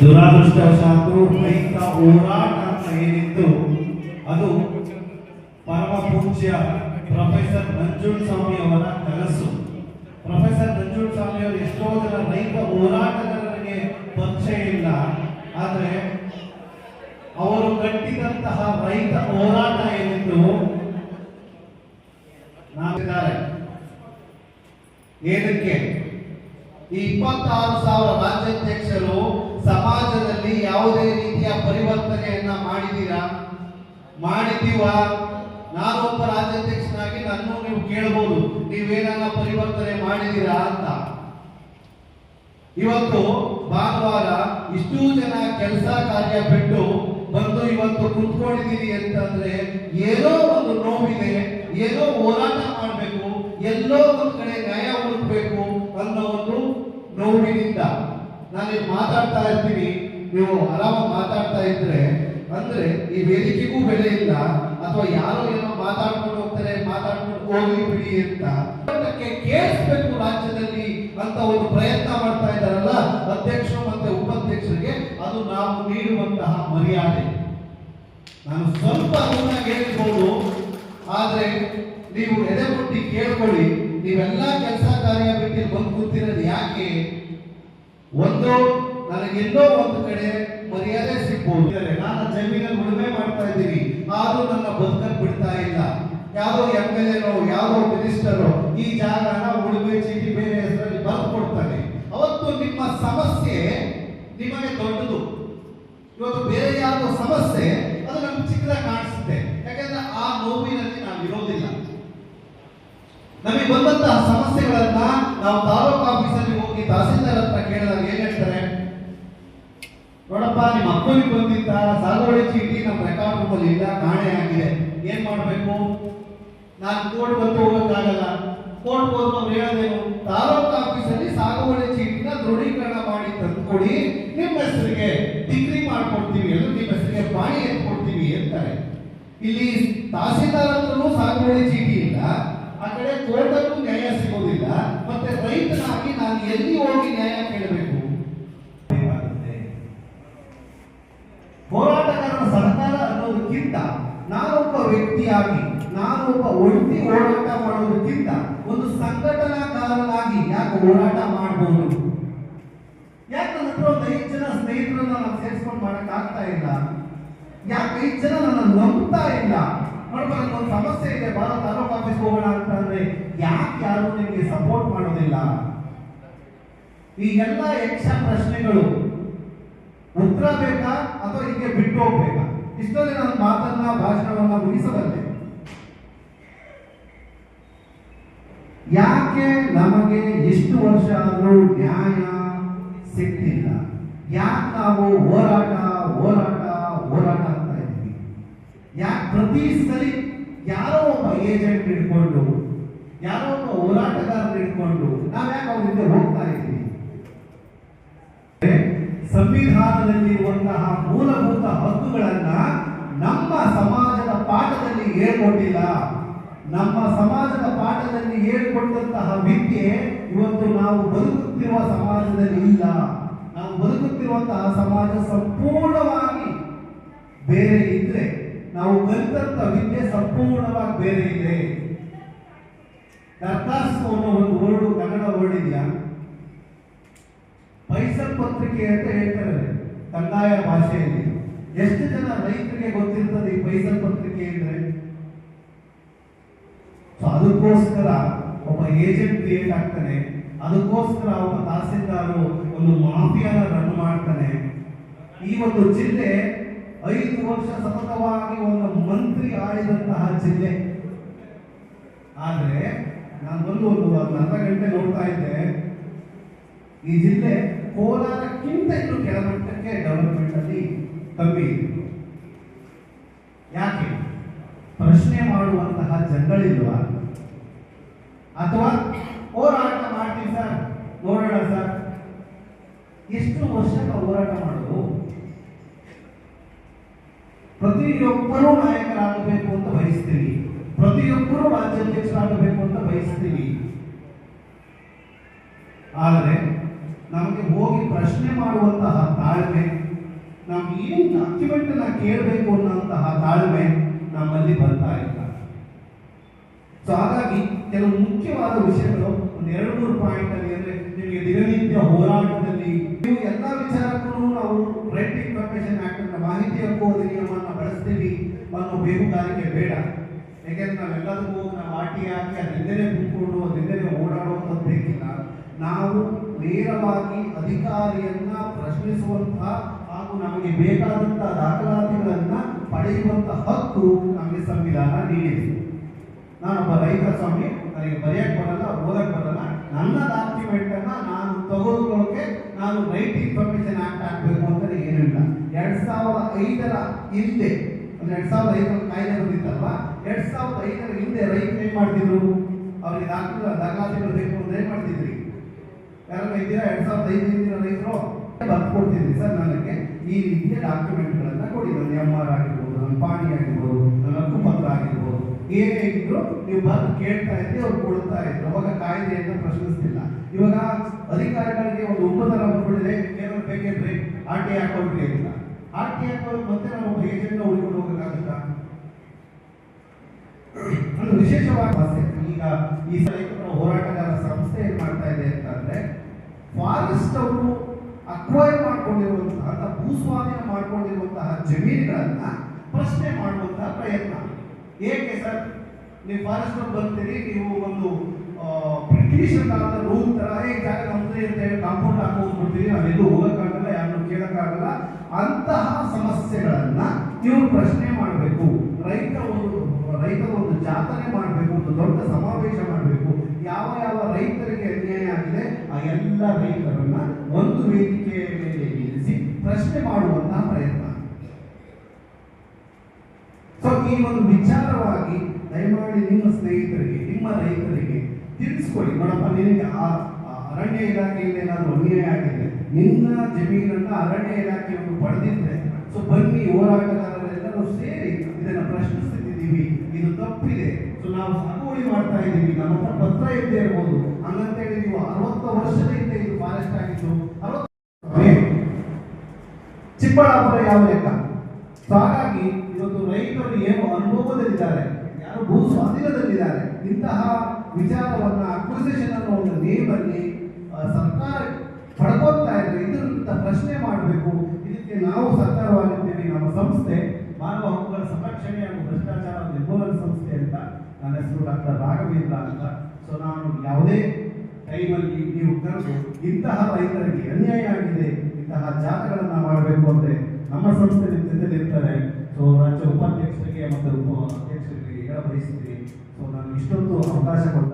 ದುರಾದೃಷ್ಟವಶಾತು ರೈತ ಹೋರಾಟ ಅಂತ ಏನಿತ್ತು ಅದು ಪರಮ ಪೂಜ್ಯ ಪ್ರೊಫೆಸರ್ ನಂಜುಳ್ ಸ್ವಾಮಿ ಅವರ ಕನಸು. ಪ್ರೊಫೆಸರ್ ನಂಜುಳ್ ಸ್ವಾಮಿ ಅವರು ಎಷ್ಟೋ ಜನ ರೈತ ಹೋರಾಟಗಾರರಿಗೆ ಪರಿಚಯ ಇಲ್ಲ ಆದರೆ ಅವರು ಕಟ್ಟಿದಂತಹ ರೈತ ಹೋರಾಟ ಏನಿತ್ತು? ನಾವಿದ್ದಾರೆ. ಏನಕ್ಕೆ ಈ ಇಪ್ಪತ್ತಾರು ಸಾವಿರ ರಾಜ್ಯಾಧ್ಯಕ್ಷರು ಸಮಾಜದಲ್ಲಿ ಯಾವುದೇ ರೀತಿಯ ಪರಿವರ್ತನೆಯನ್ನ ಮಾಡಿದ್ದೀರಾ? ಮಾಡಿದ್ದೀವ? ನಾನೊಬ್ಬ ರಾಜ್ಯಾಧ್ಯಕ್ಷನಾಗಿ ನನ್ನೂ ನೀವು ಕೇಳಬಹುದು ನೀವೇನ ಪರಿವರ್ತನೆ ಮಾಡಿದೀರಾ ಅಂತ. ಇವತ್ತು ಭಾನುವಾರ ಇಷ್ಟೂ ಜನ ಕೆಲಸ ಕಾರ್ಯ ಬಿಟ್ಟು ಬಂದು ಇವತ್ತು ಕುತ್ಕೊಂಡಿದ್ದೀರಿ ಅಂತಂದ್ರೆ ಏನೋ ಒಂದು ನೋವಿದೆ, ಏನೋ ಹೋರಾಟ ಮಾಡಬೇಕು, ಎಲ್ಲೋ ಒಂದು ಕಡೆ ನ್ಯಾಯ ಹುಡುಕ್ಬೇಕು ಅನ್ನೋ ನೋವಿನಿಂದ. ನಾನು ಮಾತಾಡ್ತಾ ಇರ್ತೀನಿ. ನೀವು ಆರಾಮ ಮಾತಾಡ್ತಾ ಇದ್ರೆ, ಅಂದ್ರೆ ಈ ವೇದಿಕೆಗೂ ಬೆಲೆ ಇಲ್ಲ. ಅಥವಾ ಯಾರೋ ಏನೋ ಮಾತಾಡ್ಕೊಂಡು ಹೋಗ್ತಾರೆ, ಮಾತಾಡ್ಕೊಂಡು ಹೋಗಿ ಬಿಡಿ ಅಂತ. ಕೇಳಿಸ್ಬೇಕು ರಾಜ್ಯದಲ್ಲಿ ಅಂತ ಒಂದು ಪ್ರಯತ್ನ ಮಾಡ್ತಾ ಇದ್ದಾರಲ್ಲ ಅಧ್ಯಕ್ಷರು ಮತ್ತೆ ಉಪಾಧ್ಯಕ್ಷರಿಗೆ, ಅದು ನಾವು ನೀಡುವಂತಹ ಮರ್ಯಾದೆ. ನಾನು ಸ್ವಲ್ಪ ಅದನ್ನ ಆದ್ರೆ ನೀವು ಎದೆ ಮುಟ್ಟಿ ಕೇಳ್ಕೊಳ್ಳಿ. ನೀವೆಲ್ಲ ಕೆಲಸ ಕಾರ್ಯ ಬಿಟ್ಟು ಬಂದು ಕೂತಿರೋದು ಯಾಕೆ? ಒಂದು, ನನಗೆಲ್ಲೋ ಒಂದು ಕಡೆ ಮರ್ಯಾದೆ ಸಿಗ್ಬೋದು. ನಾನು ಜಮೀನಲ್ಲಿ ಉಳುಮೆ ಮಾಡ್ತಾ ಇದ್ದೀನಿ. ಆದ್ರೂ ನನ್ನ ಬದುಕನ್ನು ಬಿಡ್ತಾ ಇಲ್ಲ. ಯಾವ ಎಂ ಎಲ್ ಎನೋ ಯಾವ ಮಿನಿಸ್ಟರ್ ಈ ಜಾಗ ಉಳುಮೆ ಚೀಟಿ ಬೇರೆ ಹೆಸರಲ್ಲಿ ಬರೆದು ಕೊಡ್ತಾನೆ ಅವತ್ತು ನಿಮ್ಮ ಸಮಸ್ಯೆ ನಿಮಗೆ ದೊಡ್ಡದು. ಇವತ್ತು ಬೇರೆ ಯಾವ ಸಮಸ್ಯೆ, ಅದು ನಮ್ಗೆ ಚಿಕ್ಕದಾಗಿ ಕಾಣಿಸುತ್ತೆ. ಯಾಕಂದ್ರೆ ಆ ನೋವಿನಲ್ಲಿ ನಾವು ಇರೋದಿಲ್ಲ ನಮಗೆ ಬಂದಂತಹ ಸಮಸ್ಯೆಗಳನ್ನ ನಾವು ತಾಲೂಕು ಆಫೀಸಲ್ಲಿ ಹೋಗಿ ತಹಸೀಲ್ದಾರ್ ಹತ್ರ ಕೇಳಿದಾಗ ಏನ್ ಹೇಳ್ತಾರೆ? ನೋಡಪ್ಪ, ನಿಮ್ಮ ಮಕ್ಕಳಿಗೆ ಬಂದಿದ್ದ ಸಾಗುವಳಿ ಚೀಟಿ ನಮ್ಮ ರೆಕಾರ್ಡ್ ರೂಮಲ್ಲಿ ಇಲ್ಲ, ಕಾಣೆ ಆಗಿದೆ. ಏನ್ ಮಾಡಬೇಕು? ನಾನು ಕೋರ್ಟ್ ಬಂದು ಹೋಗೋಕ್ಕಾಗಲ್ಲ. ಕೋರ್ಟ್ ಹೋದ್ರು ಅವ್ರು ಹೇಳೋದೇನು? ತಾಲೂಕು ಆಫೀಸಲ್ಲಿ ಸಾಗುವಳಿ ಚೀಟಿನ ದೃಢೀಕರಣ ಮಾಡಿ ತಂದ್ಕೊಡಿ, ನಿಮ್ಮ ಹೆಸರಿಗೆ ಡಿಗ್ರಿ ಮಾಡ್ಕೊಡ್ತೀವಿ ಅಂದ್ರೆ ನಿಮ್ಮ ಹೆಸರಿಗೆ ಬಾಣಿ ಎತ್ಕೊಡ್ತೀವಿ ಅಂತಾರೆ. ಇಲ್ಲಿ ತಹಸೀಲ್ದಾರ್ ಹತ್ರನೂ ಸಾಗುವಳಿ ಚೀಟಿ ಇಲ್ಲ. ಆ ಕಡೆ ಕೋರ್ಟಲ್ಲೂ ನ್ಯಾಯ ಸಿಗೋದಿಲ್ಲ, ಮತ್ತೆ ರೈತನಾಗಿ ನಾನು ಎಲ್ಲಿ ಹೋಗಿ ನ್ಯಾಯ ಕೇಳಬೇಕು? ಹೋರಾಟಗಾರರ ಸರ್ಕಾರ ಅನ್ನೋದಕ್ಕಿಂತ ನಾನೊಬ್ಬ ವ್ಯಕ್ತಿಯಾಗಿ, ನಾನೊಬ್ಬ ಒಂಟಿ ಹೋರಾಟ ಮಾಡೋದಕ್ಕಿಂತ ಒಂದು ಸಂಘಟನಾಕಾರನಾಗಿ ಯಾಕೆ ಹೋರಾಟ ಮಾಡಬಹುದು ಯಾಕೆ ನನ್ನ ಒಂದು ಐದು ಜನ ಸ್ನೇಹಿತರನ್ನ ನಾನು ಸೇರಿಸ್ಕೊಂಡು ಮಾಡಕ್ ಆಗ್ತಾ ಇಲ್ಲ? ಯಾಕೆ ಐದು ಜನ ನನ್ನ ನಂಬ್ತಾ ಇಲ್ಲ? ನೋಡಪ್ಪ ನನಗೊಂದು ಸಮಸ್ಯೆ ಇದೆ ಬಾರ ತಾಲೂಕು ಆಫೀಸ್ ಹೋಗೋಣ ಅಂತಂದ್ರೆ ಯಾಕೆ ಯಾರು ನಿಮಗೆ ಸಪೋರ್ಟ್ ಮಾಡೋದಿಲ್ಲ? ಈ ಎಲ್ಲ ಯಕ್ಷ ಪ್ರಶ್ನೆಗಳು ಉತ್ತರ ಬೇಕಾ ಅಥವಾ ಹೀಗೆ ಬಿಟ್ಟು ಹೋಗ್ಬೇಕಾ? ಇಷ್ಟೊಂದು ನನ್ನ ಮಾತನ್ನ ಭಾಷಣವನ್ನ ಮುಗಿಸಬಲ್ಲೆ. ಯಾಕೆ ನಮಗೆ ಎಷ್ಟು ವರ್ಷ ಆದರೂ ನ್ಯಾಯ ಸಿಗ್ತಿಲ್ಲ ಯಾಕೆ ನಾವು ಹೋರಾಟ ಹೋರಾಟ ಹೋರಾಟ ಅಂತ ಇದ್ದೀವಿ? ಯಾಕೆ ಪ್ರತಿ ಸರಿ ಯಾರೋ ಒಬ್ಬ ಏಜೆಂಟ್ ಹಿಡ್ಕೊಂಡು ಯಾರೋ ಹೋರಾಟಗಾರರು ಇಟ್ಕೊಂಡು ನಾವ್ಯಾಕೆ ನಾವ್ ಯಾಕೆ ಅವ್ರ ಹಿಂದೆ ಹೋಗ್ತಾ ಇದ್ದೀವಿ? ಸಂವಿಧಾನದಲ್ಲಿರುವಂತಹ ಮೂಲಭೂತ ಹಕ್ಕುಗಳನ್ನ ನಮ್ಮ ಸಮಾಜದ ಪಾಠದಲ್ಲಿ ಹೇಳ್ಕೊಟ್ಟಿಲ್ಲ. ನಮ್ಮ ಸಮಾಜದ ಪಾಠದಲ್ಲಿ ಹೇಳ್ಕೊಟ್ಟಂತಹ ವಿದ್ಯೆ ಇವತ್ತು ನಾವು ಬದುಕುತ್ತಿರುವ ಸಮಾಜದಲ್ಲಿ ಇಲ್ಲ. ನಾವು ಬದುಕುತ್ತಿರುವಂತಹ ಸಮಾಜ ಸಂಪೂರ್ಣವಾಗಿ ಬೇರೆ ಇದ್ರೆ, ನಾವು ಕಲಿತಂತ ವಿದ್ಯೆ ಸಂಪೂರ್ಣವಾಗಿ ಬೇರೆ ಇದೆ. ಕರ್ತಾಸ್ತು ಅನ್ನೋ ಒಂದು ವರ್ಡು ಕನ್ನಡ ವರ್ಡ್ ಇದೆಯಾ? ಪೈಸಲ್ ಪತ್ರಿಕೆ ಅಂತ ಹೇಳ್ತಾರೆ. ಕಂದಾಯ ಭಾಷೆಯಲ್ಲಿ ಎಷ್ಟು ಜನ ರೈತರಿಗೆ ಗೊತ್ತಿರ್ತದೆ ಈ ಪೈಸಲ್ ಪತ್ರಿಕೆ ಅಂದ್ರೆ? ಅದಕ್ಕೋಸ್ಕರ ಒಬ್ಬ ಏಜೆಂಟ್ ಕ್ರಿಯೇಟ್ ಆಗ್ತಾನೆ. ಅದಕ್ಕೋಸ್ಕರ ಒಬ್ಬ ತಹಸೀಲ್ದಾರು ಒಂದು ಮಾಫಿಯಾನ ರನ್ ಮಾಡ್ತಾನೆ. ಈ ಒಂದು ಜಿಲ್ಲೆ ಐದು ವರ್ಷ ಸತತವಾಗಿ ಒಂದು ಮಂತ್ರಿ ಆಳಿದಂತಹ ಜಿಲ್ಲೆ. ಆದ್ರೆ ನಾನು ಬಂದು ಒಂದು ಒಂದು ಅರ್ಧ ಗಂಟೆ ನೋಡ್ತಾ ಇದ್ದೆ. ಈ ಜಿಲ್ಲೆ ಕೋಲಾರಕ್ಕಿಂತ ಇನ್ನು ಕೆಳಮಟ್ಟಕ್ಕೆ ಡೆವಲಪ್ಮೆಂಟ್ ಅಲ್ಲಿ ಕಮ್ಮಿ ಯಾಕೆ? ಪ್ರಶ್ನೆ ಮಾಡುವಂತಹ ಜನಗಳಿಲ್ವಾ? ಅಥವಾ ಹೋರಾಟ ಮಾಡ್ತೀವಿ ಸರ್, ನೋಡೋಣ ಸರ್. ಎಷ್ಟು ವರ್ಷ ಹೋರಾಟ ಮಾಡೋದು? ಪ್ರತಿಯೊಬ್ಬರೂ ನಾಯಕರಾಗಬೇಕು ಅಂತ ಬಯಸ್ತೀವಿ. ಪ್ರತಿಯೊಬ್ಬರೂ ರಾಜ್ಯಾಧ್ಯಕ್ಷರಾಗಬೇಕು ಅಂತ ಬಯಸ್ತೀವಿ. ಆದರೆ ನಮಗೆ ಹೋಗಿ ಪ್ರಶ್ನೆ ಮಾಡುವಂತಹ ತಾಳ್ಮೆ, ನಾವು ಏನು ಡಾಕ್ಯುಮೆಂಟ್ ಅನ್ನ ಕೇಳಬೇಕು ಅನ್ನೋಂತಹ ತಾಳ್ಮೆ ನಮ್ಮಲ್ಲಿ ಬರ್ತಾ ಇಲ್ಲ. ಸೊ ಹಾಗಾಗಿ ಕೆಲವು ಮುಖ್ಯವಾದ ವಿಷಯಗಳು ಒಂದು ಎರಡು ಮೂರು ಪಾಯಿಂಟ್ ಅಲ್ಲಿ ಅಂದ್ರೆ ನಿಮಗೆ ದಿನನಿತ್ಯ ಹೋರಾಟದಲ್ಲಿ ನೀವು ಎಲ್ಲ ವಿಚಾರಕ್ಕೂ ನಾವು ರೈಟ್ ಇನ್ಫಾರ್ಮೇಶನ್ ಆಕ್ಟ್ ಮಾಹಿತಿ ಹಕ್ಕು ಅಧಿನಿಯಮವನ್ನು ಬಳಸ್ತೀವಿ ಅನ್ನೋ ಬೇಹುಗಾರಿಕೆ ಬೇಡ. ಯಾಕೆಂದ್ರೆ ನಾವೆಲ್ಲದಕ್ಕೂ ನಾವು ಆಟಿ ಹಾಕಿ ಅದರಿಂದಲೇ ಕೂತ್ಕೊಂಡು ಅದರಿಂದಲೇ ಓಡಾಡುವಂಥದ್ದು ಬೇಕಿಲ್ಲ. ನಾವು ನೇರವಾಗಿ ಅಧಿಕಾರಿಯನ್ನ ಪ್ರಶ್ನಿಸುವಂತಹ ಹಾಗೂ ನಮಗೆ ಬೇಕಾದಂತಹ ದಾಖಲಾತಿಗಳನ್ನ ಪಡೆಯುವಂತ ಹಕ್ಕು ನಮಗೆ ಸಂವಿಧಾನ ನೀಡಿದೆ. ನಾನೊಬ್ಬ ರೈತ ಸ್ವಾಮಿ, ನನಗೆ ಬರೆಯಕ್ಕೆ ಬರಲ್ಲ ಓದಕ್ಕೆ ಬರಲ್ಲ. ನನ್ನ ಡಾಕ್ಯುಮೆಂಟ್ ಅನ್ನ ನಾನು ತಗೊಳ್ಕೊಳ್ಳೋಕೆ ನಾನು ರೈಟ್ ಇನ್ಫಾರ್ಮೇಶನ್ ಆಕ್ಟ್ ಹಾಕಬೇಕು ಅಂತ ಏನಿಲ್ಲ. ಎರಡ್ ಸಾವಿರದ ಐದರ ಹಿಂದೆ ಅಂದ್ರೆ ಎರಡ್ ಸಾವಿರದ ಐದರ ಕಾಯ್ದೆ ಬಂದಿತ್ತಲ್ವಾ? ಎರಡ್ ಸಾವಿರದ ಐದರ ಹಿಂದೆ ರೈತರು ಏನ್ ಮಾಡ್ತಿದ್ರು? ಅವ್ರಿಗೆ ನಾಲ್ಕು ದಾಖಲಾತಿಗಳು ಬೇಕು ಅಂತ ಏನ್ ಮಾಡ್ತಿದ್ರಿ? ಯಾರನ್ನ ಇದ್ದೀರಾ ಎರಡ್ ಸಾವಿರದ ಐದು ಹಿಂದಿನ ರೈತರು ಬರ್ಕೊಡ್ತಿದ್ರಿ ಸರ್ ನನಗೆ ಈ ರೀತಿಯ ಡಾಕ್ಯುಮೆಂಟ್ಗಳನ್ನ ಕೊಡಿ. ನನ್ನ ಎಂ ಆರ್ ಆಗಿರ್ಬೋದು, ನನ್ನ ಪಾಣಿ ಆಗಿರ್ಬೋದು, ನನ್ನ ಹಕ್ಕುಪತ್ರ ಆಗಿರ್ಬೋದು. ಏನೇ ಇದ್ರು ನೀವು ಬಂದು ಕೇಳ್ತಾ ಇದ್ರಿ, ಅವ್ರು ಕೊಡ್ತಾ ಇದ್ರು. ಅವಾಗ ಕಾಯ್ದೆಯನ್ನು ಪ್ರಶ್ನಿಸ್ತಿಲ್ಲ. ಇವಾಗ ಅಧಿಕಾರಿಗಳಿಗೆ ಒಂದು ಉಪತರ ಬಂದ್ಬಿಟ್ಟಿದೆ ಏನೋ ಬೇಕೇನ್ರಿ ಆರ್ ಟಿ ಹಾಕೊಳ್ರಿ ಅಂತ ಆರ್ ಟಿ ಹಾಕೋದು ಮತ್ತೆ ನಾವು ಒಬ್ಬ ಏಜೆಂಟ್ ಹುಡ್ಕೊಂಡು ಹೋಗಕ್ಕಾಗುತ್ತಾ ಸಮಸ್ಯೆ ಈಗ ಈ ರೈತರ ಹೋರಾಟಗಾರ ಸಂಸ್ಥೆ ಏನ್ ಮಾಡ್ತಾ ಇದೆ ಅಂತಂದ್ರೆ ಫಾರೆಸ್ಟ್ ಅವರು ಅಕ್ವೈರ್ ಮಾಡ್ಕೊಂಡಿರುವಂತಹ ಭೂಸ್ವಾಧೀನ ಮಾಡ್ಕೊಂಡಿರುವಂತಹ ಜಮೀನುಗಳನ್ನ ಪ್ರಶ್ನೆ ಮಾಡುವಂತಹ ಪ್ರಯತ್ನ. ಏಕೆ ಸರ್? ನೀವು ಫಾರೆಸ್ಟ್ ಅವ್ರು ಬರ್ತೀರಿ ನೀವು ಒಂದು ಬ್ರಿಟಿಷ್ ಕಾಲದ ರೂಲ್ ತರ ಜಾಗ ನಮ್ದು ಅಂತ ಹೇಳಿ ಕಾಂಪೌಂಡ್ ಹಾಕೊಂಡು ಬಿಡ್ತೀರಿ ನಾವೆಲ್ಲೂ ಹೋಗಕ್ಕಾಗಲ್ಲ ಯಾರನ್ನು ಕೇಳಕ್ಕಾಗಲ್ಲ ಅಂತಹ ಸಮಸ್ಯೆಗಳನ್ನ ನೀವು ಪ್ರಶ್ನೆ ಮಾಡಬೇಕು ರೈತ ಒಂದು ರೈತರ ಒಂದು ಜಾತನೆ ಮಾಡಬೇಕು ಒಂದು ದೊಡ್ಡ ಸಮಾವೇಶ ಮಾಡಬೇಕು ಯಾವ ಯಾವ ರೈತರಿಗೆ ಅನ್ಯಾಯ ಆಗಿದೆ ಆ ಎಲ್ಲ ರೈತರನ್ನ ಒಂದು ವೇದಿಕೆಯ ಮೇಲೆ ನಿಲ್ಲಿಸಿ ಪ್ರಶ್ನೆ ಮಾಡುವಂತಹ ಪ್ರಯತ್ನ. ಸೊ ಈ ಒಂದು ವಿಚಾರವಾಗಿ ದಯಮಾಡಿ ನಿಮ್ಮ ಸ್ನೇಹಿತರಿಗೆ, ನಿಮ್ಮ ರೈತರಿಗೆ ತಿಳಿಸ್ಕೊಳ್ಳಿ ನೋಡಪ್ಪ, ನಿನಗೆ ಆ ಅರಣ್ಯ ಇಲಾಖೆಯಿಂದ ಏನಾದರೂ ಅನ್ಯಾಯ ಆಗಿದೆ ನಿನ್ನ ಜಮೀನನ್ನ ಅರಣ್ಯ ಇಲಾಖೆಯನ್ನು ಪಡೆದಿದ್ರೆ ಸೊ ಬನ್ನಿ ಹೋರಾಟಗಾರರೆಲ್ಲರೂ ಸೇರಿ ಇದನ್ನ ಪ್ರಶ್ನಿಸುತ್ತಿದ್ದೀವಿ ಇದು ತಪ್ಪಿದೆ. ಸೊ ನಾವು ಸಾಗುವಳಿ ಮಾಡ್ತಾ ಇದ್ದೀವಿ. ನಮ್ಮ ಹತ್ರ ಪತ್ರ ಇದ್ದೇ ಇರ್ಬೋದು. ಹಂಗಂತೇಳಿ ನೀವು ಅರವತ್ತು ವರ್ಷದ ಹಿಂದೆ ಇದು ಫಾರೆಸ್ಟ್ ಆಗಿದ್ದು ಚಿಕ್ಕಬಳ್ಳಾಪುರ ಯಾವ ಲೆಕ್ಕ? ಹಾಗಾಗಿ ಇವತ್ತು ರೈತರು ಏನು ಅನುಭವದಲ್ಲಿದ್ದಾರೆ, ಯಾರು ಭೂ ಸ್ವಾಧೀನದಲ್ಲಿದ್ದಾರೆ, ಇಂತಹ ವಿಚಾರವನ್ನ ಅಕ್ವಿಸೇಷನ್ ಅನ್ನೋ ಒಂದು ನೇಮಲ್ಲಿ ಸರ್ಕಾರ ಪಡ್ಕೊಳ್ತಾ ಇದ್ರೆ ಇದರಿಂದ ಪ್ರಶ್ನೆ ಮಾಡಬೇಕು. ಇದಕ್ಕೆ ನಾವು ಸರ್ಕಾರವಾಗಿರ್ತೀವಿ ನಮ್ಮ ಸಂಸ್ಥೆ, ಮಾನವ ಹಕ್ಕುಗಳ ಸಂರಕ್ಷಣೆ ಹಾಗೂ ಭ್ರಷ್ಟಾಚಾರ ನಿರ್ಮೂಲನ ಸಂಸ್ಥೆ ಅಂತ ನನ್ನ ಹೆಸರು ಡಾಕ್ಟರ್ ರಾಘವೇಂದ್ರ ಅಂತ. ಸೊ ನಾನು ಯಾವುದೇ ಟೈಮಲ್ಲಿ ನೀವು ಕರೆದು ಇಂತಹ ರೈತರಿಗೆ ಅನ್ಯಾಯ ಆಗಿದೆ, ಇಂತಹ ಜಾತಗಳನ್ನ ಮಾಡಬೇಕು ಅಂದರೆ ನಮ್ಮ ಸಂಸ್ಥೆ ನಿಮ್ಮ ಸೊ ರಾಜ್ಯ ಉಪಾಧ್ಯಕ್ಷರಿಗೆ ಮತ್ತು ಉಪ ಅಧ್ಯಕ್ಷರಿಗೆ ಹೇಳ ಬಯಸ್ತೀನಿ ಸೊ ನಾನು ಇಷ್ಟೊಂದು ಅವಕಾಶ ಕೊಟ್ಟ